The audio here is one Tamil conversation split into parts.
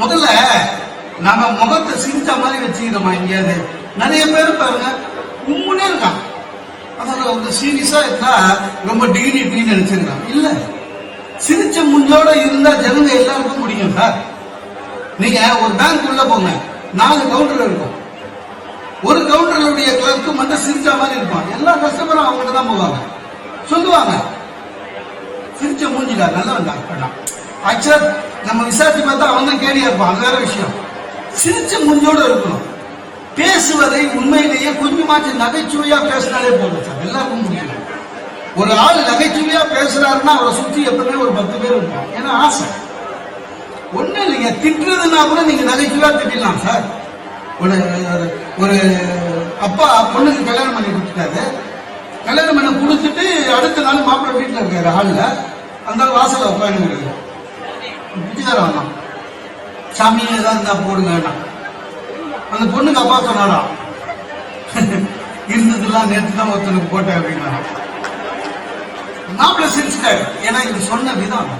முதல்ல நம்ம முகத்தை சிரிச்ச மாதிரி வச்சுக்கிறோமா எங்கேயாவது நிறைய பேர் பாருங்க உண்மையே இருக்கான் அதோட வந்து சீரியஸா இருந்தா ரொம்ப டிகினிட்டின்னு நினைச்சிருக்கான் இல்ல. சிரிச்ச முஞ்சோட இருந்தா ஜனங்க எல்லாருக்கும் முடியும் சார். நீங்க ஒரு பேங்க் உள்ள போங்க நாலு கவுண்டர் இருக்கும். ஒரு கவுண்டருடைய கிளர்க்கு மட்டும் சிரிச்ச மாதிரி இருப்பான். எல்லா கஸ்டமரும் அவங்ககிட்ட தான் போவாங்க. சொல்லுவாங்க சிரிச்ச மூஞ்சிடா நல்லா வேண்டாம் ஆக்சுவலா நம்ம விசாரிச்சு பார்த்தா அவன் தான் கேடியா இருப்பான். அது வேற விஷயம். சிரிச்ச மூஞ்சோட இருக்கணும். பேசுவதை உண்மையிலேயே கொஞ்சமாச்சு நகைச்சுவையா பேசினாலே போதும் சார். எல்லாருக்கும் முடியும் ஒரு ஆள் நகைச்சுவையா பேசுறாருன்னா அவரை சுத்தி எப்பவுமே ஒரு பத்து பேர் இருப்பான் ஏன்னா ஆசை. ஒண்ணு இல்லைங்க. திட்டுறதுன்னா கூட நீங்க நகைச்சுவையா திட்டலாம் சார். ஒரு ஒரு அப்பா பொண்ணுக்கு கல்யாணம் பண்ணி கொடுத்துட்டாரு. கல்யாணம் பண்ணி கொடுத்துட்டு அடுத்த நாள் மாப்பிள்ளை வீட்டில் இருக்காரு ஆளில். அந்த வாசலை உட்காந்து பிச்சைக்காரன் வந்தான் சாமி ஏதாவது இருந்தா போடுங்க அந்த பொண்ணுக்கு அப்பா சொன்னாராம் இருந்ததுலாம் நேற்று தான் ஒருத்தனுக்கு போட்டேன் அப்படின்னா. மாப்பிள்ளை சிரிச்சிட்டாரு. ஏன்னா இது சொன்ன விதம்.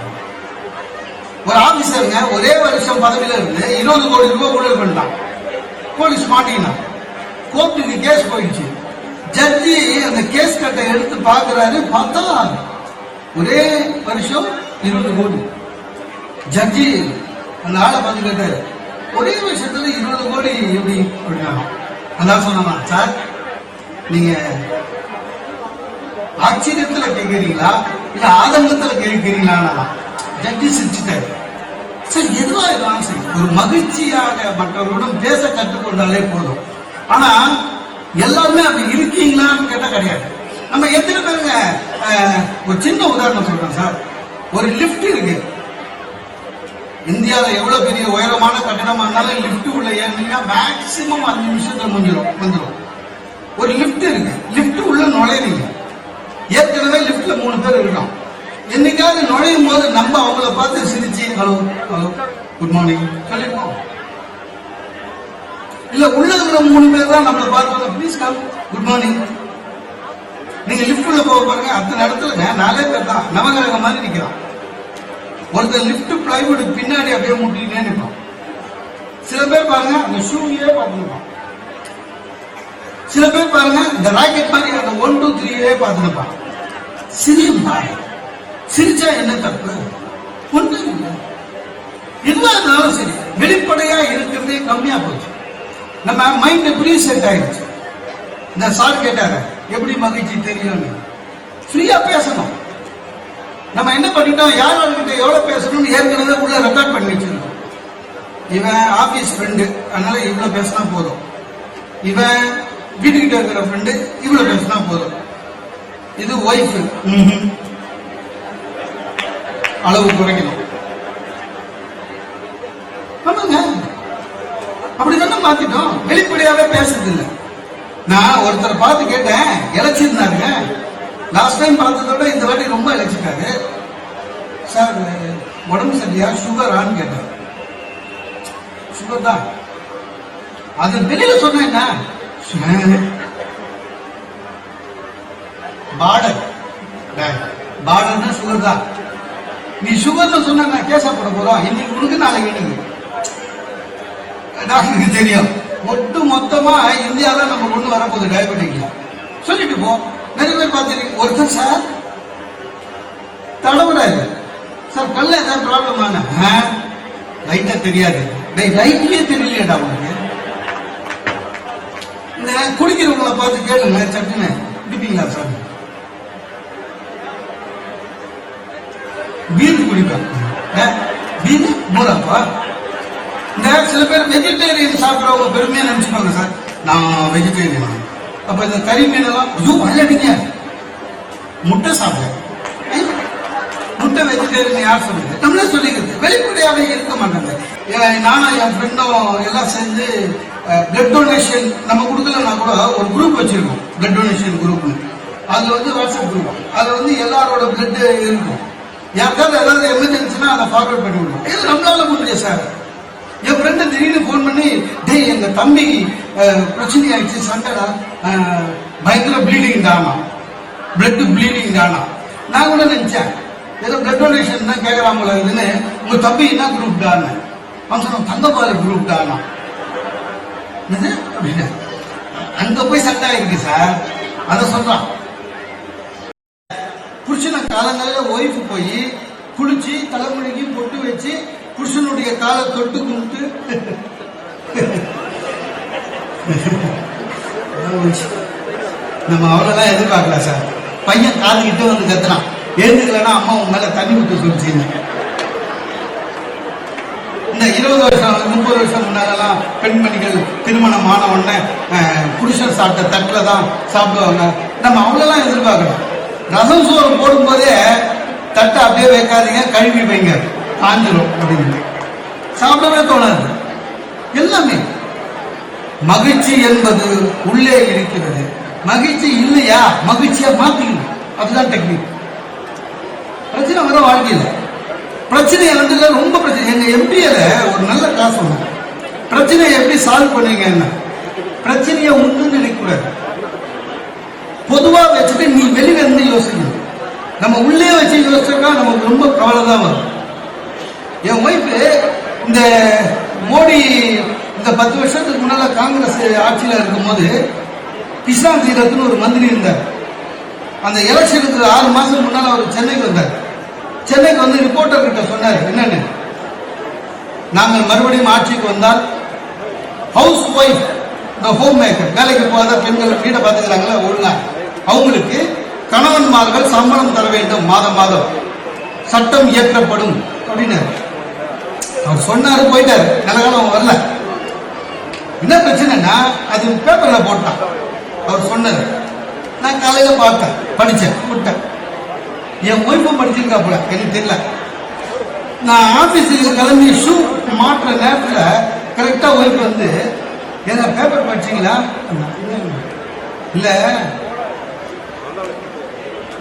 ஒரு ஆபீசருங்க ஒரே வருஷம் பதவியில இருந்து இருபது கோடி ரூபாய் ஊழல் பண்ணிட்டான். போலீஸ் மாட்டிக்கினான் கோர்ட்டுக்கு கேஸ் போயிடுச்சு. ஜட்ஜி அந்த கேஸ் கட்டை எடுத்து பார்க்கறாரு பார்த்தா ஒரே வருஷம் இருபது கோடி. ஜட்ஜி அந்த ஆளை பார்த்து கேட்டாரு. ஒரே வருஷத்துல இருபது கோடி எப்படி அப்படின்னா அதான் சொன்னா சார் நீங்க ஆச்சரியத்துல கேட்கறீங்களா இல்ல ஆதங்கத்துல கேட்கறீங்களா ஜட்ஜி சிரிச்சுட்டாரு. சார் எதுவா இருந்தாலும் சரி ஒரு மகிழ்ச்சியாக மற்றவர்களுடன் பேச கற்றுக்கொண்டாலே போதும். ஆனா எல்லாருமே அப்படி இருக்கீங்களான்னு கேட்டா கிடையாது. நம்ம எத்தனை பேருங்க ஒரு சின்ன உதாரணம் சொல்றேன் சார். ஒரு லிஃப்ட் இருக்கு. இந்தியாவில் எவ்வளவு பெரிய உயரமான கட்டணமா இருந்தாலும் லிப்ட் உள்ள ஏறினீங்கன்னா மேக்சிமம் அஞ்சு நிமிஷத்துல முடிஞ்சிடும் வந்துடும் ஒரு லிஃப்ட் இருக்கு. லிஃப்ட் உள்ள நுழையிறீங்க ஏற்கனவே லிப்ட்ல மூணு பேர் இருக்கோம் என்னைக்காவது நுழையும் போது நம்ம அவங்கள பார்த்து சிரிச்சு ஹலோ ஹலோ குட் மார்னிங் சொல்லிருக்கோம் இல்ல உள்ள இருக்கிற மூணு பேர் தான் நம்மளை பார்த்து ப்ளீஸ் கம் குட் மார்னிங் நீங்க லிஃப்ட் உள்ள போக பாருங்க அத்தனை இடத்துல நாலே பேர் தான். நவகிரக மாதிரி நிக்கிறான். ஒருத்தர் லிப்ட் பிளைவுட் பின்னாடி அப்படியே முட்டிக்கிட்டே நிற்பான். சில பேர் பாருங்க அந்த ஷூவையே பார்த்துருப்பான். சில பேர் பாருங்க இந்த ராக்கெட் மாதிரி அந்த ஒன் டூ த்ரீயே பார்த்துருப்பான். சிரிப்பா சிரிச்சா என்ன தப்பு? ஒன்றும் இல்லை. எதுவா இருந்தாலும் சரி வெளிப்படையா இருக்கிறதே கம்மியா போச்சு. நம்ம மைண்ட் ப்ரீ செட் ஆயிடுச்சு. இந்த சார் கேட்டாரு எப்படி மகிழ்ச்சி தெரியும்னு. ஃப்ரீயா பேசணும். நம்ம என்ன பண்ணிட்டோம்? யார் யார்கிட்ட எவ்வளவு பேசணும்னு ஏற்கனவே உள்ள ரெக்கார்ட் பண்ணி வச்சிருக்கோம் இவன் ஆபீஸ் ஃப்ரெண்டு அதனால இவ்வளவு பேசினா போதும். இவன் வீட்டுக்கிட்ட இருக்கிற ஃப்ரெண்டு இவ்வளவு பேசினா போதும். இது ஒய்ஃப் அளவு குறைக்கணும். ஆமாங்க. அப்படிதானே மாத்திட்டோம் வெளிப்படையாவே பேசுறது இல்ல நான் ஒருத்தரை பார்த்து கேட்டேன். இழைச்சிருந்தாருங்க. லாஸ்ட் டைம் பார்த்ததோட இந்த வாட்டி ரொம்ப இழைச்சிட்டாரு சார் உடம்பு சரியா சுகரான்னு கேட்டார் சுகர் தான். அது வெளியில சொன்னேன் பார்டர் பார்டர்னா சுகர் தான். நீ சுகர் சொன்ன நான் கேச போட போறோம். இன்னைக்கு உனக்கு நாளைக்கு எனக்கு டாக்டருக்கு தெரியும். ஒட்டு மொத்தமா இந்தியாவில் நம்ம கொண்டு வரப்போகுது டயபெட்டிக்ல சொல்லிட்டு போ. நிறைய பேர் பார்த்துருக்கீங்க. ஒருத்தர் சார் தடவுறாரு. சார் கல்ல ஏதாவது ப்ராப்ளம் ஆனா லைட்டா தெரியாது. டேய் லைட்லயே தெரியலையாடா உனக்கு. நான் குடிக்கிறவங்கள பார்த்து கேளுங்க சட்டுன்னு. குடிப்பீங்களா சார் பீன் குடிப்பேன் பீன் மூலாப்பா இந்த சில பேர் வெஜிடேரியன் சாப்பிட்றவங்க பெருமையா நினைச்சுப்பாங்க சார் நான் வெஜிடேரியன் அப்ப இந்த கறி மீனெல்லாம் ஐயோ வயலடிங்க முட்டை சாப்பிடு. முட்டை வெஜிடேரியன் யார் சொல்லுது? நம்மளே சொல்லிக்கிறது. வெளிப்படையாவே இருக்க மாட்டாங்க. நானும் என் ஃப்ரெண்டும் எல்லாம் சேர்ந்து பிளட் டொனேஷன் நம்ம கொடுக்கலன்னா கூட ஒரு குரூப் வச்சிருக்கோம். பிளட் டொனேஷன் குரூப்னு அதுல வந்து வாட்ஸ்அப் குரூப் அதுல வந்து எல்லாரோட பிளட் இருக்கும். யாருக்காவது ஏதாவது எமர்ஜென்சினா அதை ஃபார்வர்ட் பண்ணி விடுவோம் இது நம்மளால முடியும் சார். என் ஃப்ரெண்டு திடீர்னு ஃபோன் பண்ணி டேய் எங்க தம்பி பிரச்சனை ஆயிடுச்சு சண்டைடா. அஹ், பயங்கர ப்ளீடிங் தானா பிளட் ப்ளீடிங் தானா நான் கூட நினைச்சேன். ஏதோ பிளட் டொனேஷன் தான் கேட்கறாங்களா இதுன்னு உங்க தம்பி என்ன குரூப் தானே அவன் சொன்னான் தங்கபாலு குரூப் தானா என்னது? அப்படின்னு அங்க போய் சண்டை ஆயிருக்கு சார். அதை சொல்றான். புடிச்சின காலங்களில் ஒய்ஃப் போய் குளிச்சு தலைமுடிக்கு பொட்டு வச்சு புருஷனுடைய காலை தொட்டு கும்பிட்டு. நம்ம அவ்வளோதான் எதிர்பார்க்கல சார். பையன் காதுகிட்ட வந்து கத்துறான் எழுந்துக்கலன்னா அம்மா உன் மேல தண்ணி விட்டு சொல்லிச்சுன்னு இந்த இருபது வருஷம் முப்பது வருஷம் முன்னாலெல்லாம் பெண்மணிகள் திருமணம் ஆன உடனே புருஷன் சாப்பிட்ட தட்டில் தான் சாப்பிடுவாங்க. நம்ம அவ்வளோலாம் எதிர்பார்க்கலாம் ரசம் சோறு போடும்போதே தட்டை அப்படியே வைக்காதீங்க கழுவி வைங்க. காஞ்சிரும் அப்படின்னு. சாப்பிடவே தோணாது. எல்லாமே. மகிழ்ச்சி என்பது உள்ளே இருக்கிறது. மகிழ்ச்சி இல்லையா? மகிழ்ச்சியா மாத்திக்கணும். அதுதான் டெக்னிக் பிரச்சனை வர வாழ்க்கையில. பிரச்சனையை வந்து ரொம்ப பிரச்சனை. எங்க எம்பியில ஒரு நல்ல காசு பிரச்சனையை எப்படி சால்வ் பண்ணுவீங்க என்ன பிரச்சனையை ஒன்று நினைக்கூடாது பொதுவா வச்சுட்டு நீ வெளியில இருந்து யோசிக்கணும். நம்ம உள்ளே வச்சு யோசிச்சா நமக்கு ரொம்ப கவலை தான் வரும். என் ஒய்ஃபு இந்த மோடி இந்த பத்து வருஷத்துக்கு முன்னால காங்கிரஸ் ஆட்சியில் இருக்கும்போது கிருஷ்ணா தீரத்துன்னு ஒரு மந்திரி இருந்தார். அந்த எலெக்ஷனுக்கு ஆறு மாசத்துக்கு முன்னால் அவர் சென்னைக்கு வந்தார். சென்னைக்கு வந்து ரிப்போர்ட்டர் கிட்ட சொன்னார் என்னன்னு? நாங்கள் மறுபடியும் ஆட்சிக்கு வந்தால் ஹவுஸ் ஒய்ஃப் இந்த ஹோம் மேக்கர் வேலைக்கு போகாத பெண்கள் வீட்டை பார்த்துக்கிறாங்களா ஒழுங்கா? அவங்களுக்கு கணவன்மார்கள் சம்பளம் தர வேண்டும் மாதம் மாதம். சட்டம் இயற்றப்படும் அப்படின்னு அவர் சொன்னாரு போயிட்டாரு. நல்ல காலம் வரல. என்ன பிரச்சனைனா அது பேப்பர்ல போட்டான். அவர் சொன்னது நான் காலையில பார்த்தேன் படிச்சேன் விட்டேன் என் ஒய்ஃபும் படிச்சிருக்காப்புல எனக்கு தெரியல. நான் ஆபீஸுக்கு கிளம்பி ஷூ மாட்டுற நேரத்தில் கரெக்டா ஒய்ஃப் வந்து என்ன பேப்பர் படிச்சீங்களா? இல்ல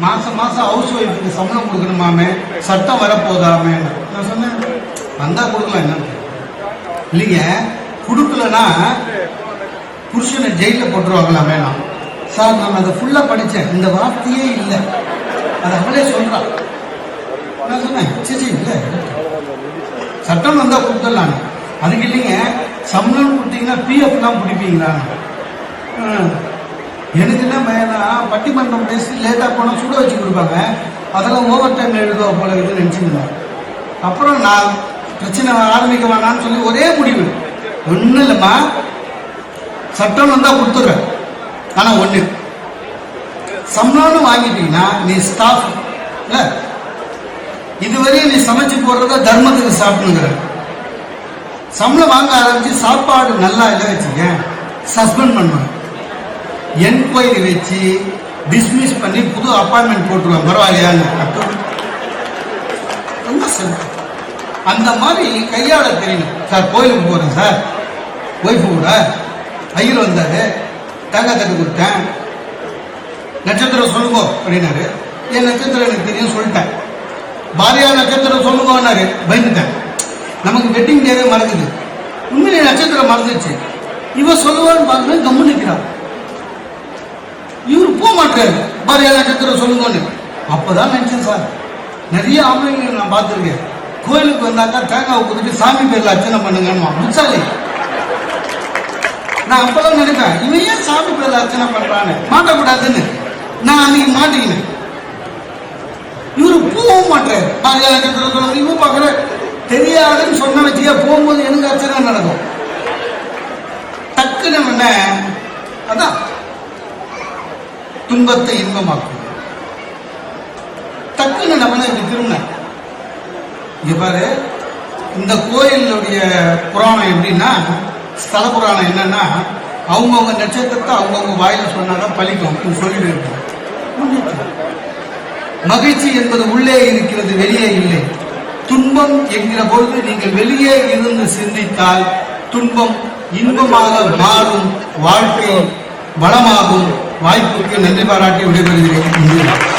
மாசம் மாசம் ஹவுஸ் ஒய்ஃபுக்கு சம்பளம் கொடுக்கணுமாமே சட்டம் வரப்போதாமே நான் சொன்னேன் வந்தா கொடுக்கலாம் என்ன? இல்லைங்க கொடுக்கலன்னா புருஷனை ஜெயில போட்டுருவாங்களா வேணாம் சார் நான் அதை ஃபுல்லா படித்தேன் இந்த வார்த்தையே இல்லை. அதை அவளே சொல்றான் நான் சொன்னேன் சரி இல்லை. சட்டம் வந்தா கொடுத்துடலாம். அதுக்கு இல்லைங்க சம்பளம் கொடுத்தீங்கன்னா பிஎஃப்லாம் பிடிப்பீங்களா? எனக்கு என்ன பயனா பட்டிமன்றம் பேசி லேட்டாக போனால் சுட வச்சு கொடுப்பாங்க. அதெல்லாம் ஓவர் டைம் எழுதுவா போல இருக்குன்னு நினச்சிருந்தேன். அப்புறம் நான் பிரச்சனை ஆரம்பிக்க வேணாம்னு சொல்லி ஒரே முடிவு. ஒன்றும் இல்லைம்மா. சட்டம் வந்தால் கொடுத்துட்றேன். ஆனால் ஒன்று சம்பளம்னு வாங்கிட்டீங்கன்னா நீ ஸ்டாஃப் இல்லை? இதுவரையும் நீ சமைச்சு போடுறத தர்மத்துக்கு சாப்பிட்டுங்கிற. சம்பளம் வாங்க ஆரம்பிச்சு சாப்பாடு நல்லா இல்லை வச்சுக்க சஸ்பெண்ட் பண்ணுவேன். என்கொயரி வச்சு டிஸ்மிஸ் பண்ணி புது அப்பாயின்மெண்ட் போட்டுருவேன். பரவாயில்லையான்னு. அப்போ ரொம்ப சிம்பிள் அந்த மாதிரி கையாள தெரியணும் சார் கோயிலுக்கு போகிறேன் சார். ஒய்ஃபு கூட ஐயர் வந்தாரு. தேங்காய் தட்டு கொடுத்தேன். நட்சத்திரம் சொல்லுங்க அப்படின்னாரு. என் நட்சத்திரம் எனக்கு தெரியும் சொல்லிட்டேன். பாரியா நட்சத்திரம் சொல்லுங்கன்னாரு. பயந்துட்டேன். நமக்கு வெட்டிங் டேவே மறக்குது உண்மையிலே நட்சத்திரம் மறந்துச்சு. இவ சொல்லுவான்னு பார்க்கணும் கம்மு நிற்கிறான் இவர் போக மாட்டாரு. பாரியா நட்சத்திரம் சொல்லுங்கன்னு. அப்போதான் நினச்சேன் சார். நிறைய ஆம்பளைங்களை நான் பார்த்துருக்கேன். கோயிலுக்கு வந்தாக்கா தேங்காய் கொடுத்துட்டு சாமி பேர்ல அர்ச்சனை பண்ணுங்கன்னு புச்சாலி நான் அப்பதான் நினைப்பேன் இவன் ஏன் சாமி பேர்ல அர்ச்சனை பண்றான்னு? மாட்டக்கூடாதுன்னு நான் அன்னைக்கு மாட்டிக்கினேன். இவரு போகவும் மாட்டாரு. இவன் பார்க்கற தெரியாதுன்னு சொன்ன வச்சியா போகும்போது எனக்கு அர்ச்சனை நடக்கும். டக்குன்னு என்ன? அதான். துன்பத்தை இன்பமாக்கும். டக்குன்னு நம்ம இப்படி திரும்பினேன் இங்க பாரு இந்த கோயிலுடைய புராணம் எப்படின்னா ஸ்தல புராணம் என்னன்னா அவங்கவுங்க நட்சத்திரத்தை அவங்கவுங்க வாயில சொன்னாதான் பலிக்கும் சொல்லிட்டு இருக்கோம் மகிழ்ச்சி என்பது உள்ளே இருக்கிறது வெளியே இல்லை. துன்பம் என்கிற பொழுது நீங்கள் வெளியே இருந்து சிந்தித்தால் துன்பம் இன்பமாக மாறும் வாழ்க்கை வளமாகும். வாய்ப்புக்கு நன்றி பாராட்டி விடைபெறுகிறேன்.